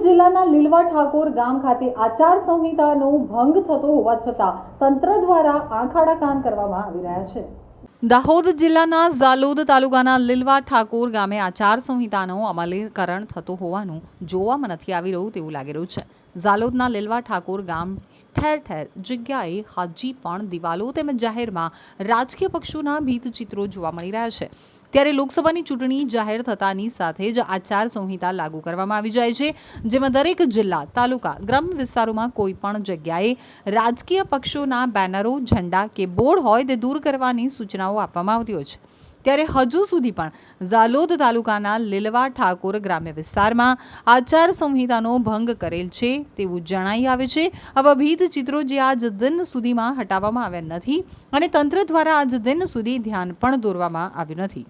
જિલ્લાના લીલવા ઠાકોર ગામ ખાતે આચાર સંહિતાનો ભંગ થતો હોવા છતાં તંત્ર દ્વારા આંખાડા કાન કરવામાં આવી રહ્યા છે. દાહોદ જિલ્લાના ઝાલોદ તાલુકાના લીલવા ઠાકોર ગામે આચાર સંહિતાનો અમલીકરણ થતું હોવાનું જોવામાં નથી આવી રહ્યું તેવું લાગી રહ્યું છે. ઝાલોદના લીલવા ઠાકોર ગામ ઠેર ઠેર જગ્યાએ હજી પણ દિવાલો તેમજ જાહેરમાં રાજકીય પક્ષોના ભીતચિત્રો જોવા મળી રહ્યા છે. ત્યારે લોકસભાની ચૂંટણી જાહેર થતાની સાથે જ આચાર સંહિતા લાગુ કરવામાં આવી જાય છે, જેમાં દરેક જિલ્લા, તાલુકા, ગ્રામ વિસ્તારોમાં કોઈ પણ જગ્યાએ રાજકીય પક્ષોના બેનરો, ઝંડા કે બોર્ડ હોય તે દૂર કરવાની સૂચનાઓ આપવામાં આવતી હોય છે. ત્યારે હજુ સુધી પણ ઝાલોદ તાલુકાના લીલવા ઠાકોર ગ્રામ્ય વિસ્તારમાં આચાર સંહિતાનો ભંગ કરેલ છે તેવું જણાઈ આવે છે. આવા ભીત ચિત્રો જે આજ દિન સુધીમાં હટાવવામાં આવ્યા નથી અને તંત્ર દ્વારા આજ દિન સુધી ધ્યાન પણ દોરવામાં આવ્યું નથી.